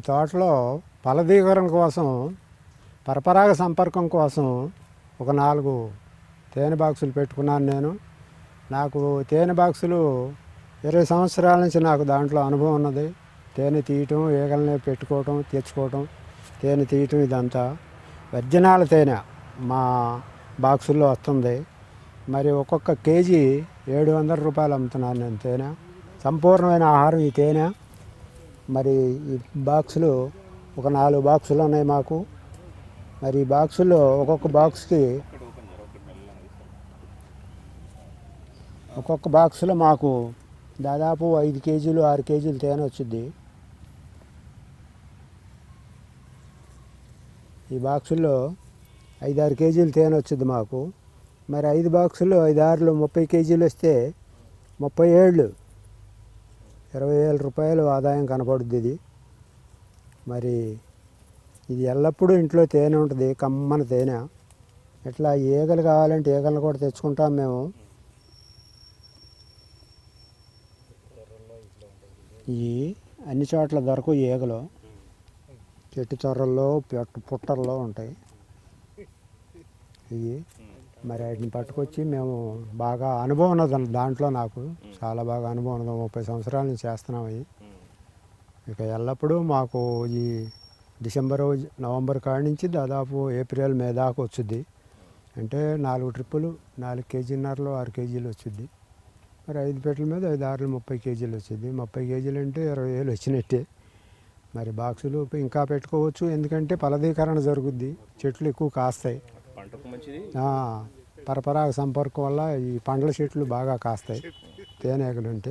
తోటలో ఫలదీకరణ కోసం పరపరాగ సంపర్కం కోసం ఒక నాలుగు తేనె బాక్సులు పెట్టుకున్నాను నేను. నాకు తేనె బాక్సులు ఇరవై సంవత్సరాల నుంచి నాకు దాంట్లో అనుభవం ఉన్నది. తేనె తీయటం ఈగల్ని పెట్టుకోవటం తెచ్చుకోవటం తేనె తీయటం ఇదంతా. వర్జనాల తేనె మా బాక్సుల్లో వస్తుంది. మరి ఒక్కొక్క కేజీ ఏడు వందల రూపాయలు అమ్ముతున్నాను నేను తేనె. సంపూర్ణమైన ఆహారం ఈ తేనె. మరి ఈ బాక్సులు ఒక నాలుగు బాక్సులు ఉన్నాయి మాకు. మరి ఈ బాక్సుల్లో ఒక్కొక్క బాక్స్కి ఒక్కొక్క బాక్సులో మాకు దాదాపు ఐదు కేజీలు ఆరు కేజీలు తేనె వచ్చింది ఈ బాక్సుల్లో ఐదు ఆరు కేజీలు తేనె వచ్చింది మాకు. మరి ఐదు బాక్సుల్లో ఐదు ముప్పై కేజీలు వస్తే ముప్పై ఏళ్ళు ఇరవై వేల రూపాయలు ఆదాయం కనపడుద్ది ఇది. మరి ఇది ఎల్లప్పుడూ ఇంట్లో తేనె ఉంటుంది కమ్మన తేనె. ఇట్లా ఈగలు కావాలంటే ఈగలను కూడా తెచ్చుకుంటాం మేము. ఈ అన్ని చోట్ల దొరకు ఈగలు. చెట్టు చొర్రల్లో పెట్ట పుట్టల్లో ఉంటాయి. ఇవి. మరి వాటిని పట్టుకొచ్చి మేము బాగా అనుభవం ఉన్నది దాంట్లో నాకు. చాలా బాగా అనుభవం ఉన్నది. ముప్పై సంవత్సరాల నుంచి చేస్తున్నాం అవి. ఇక ఎల్లప్పుడూ మాకు ఈ డిసెంబర్ నవంబర్ కాడి నుంచి దాదాపు ఏప్రిల్ మే దాకా వచ్చుద్ది. అంటే నాలుగు ట్రిప్పులు నాలుగు కేజీన్నరలో ఆరు కేజీలు వచ్చుద్ది. మరి ఐదు పెట్టల మీద ఐదు ఆరులు ముప్పై కేజీలు వచ్చింది ముప్పై కేజీలు అంటే ఇరవై వేలు వచ్చినట్టే. మరి బాక్సులు ఇంకా పెట్టుకోవచ్చు. ఎందుకంటే ఫలదీకరణ జరుగుద్ది. చెట్లు ఎక్కువ కాస్తాయి. పంటకు మంచిది? ఆ, పరపరాగ సంపర్కం వల్ల ఈ పండ్ల చెట్లు బాగా కాస్తాయి. తేనేగలు ఉంటే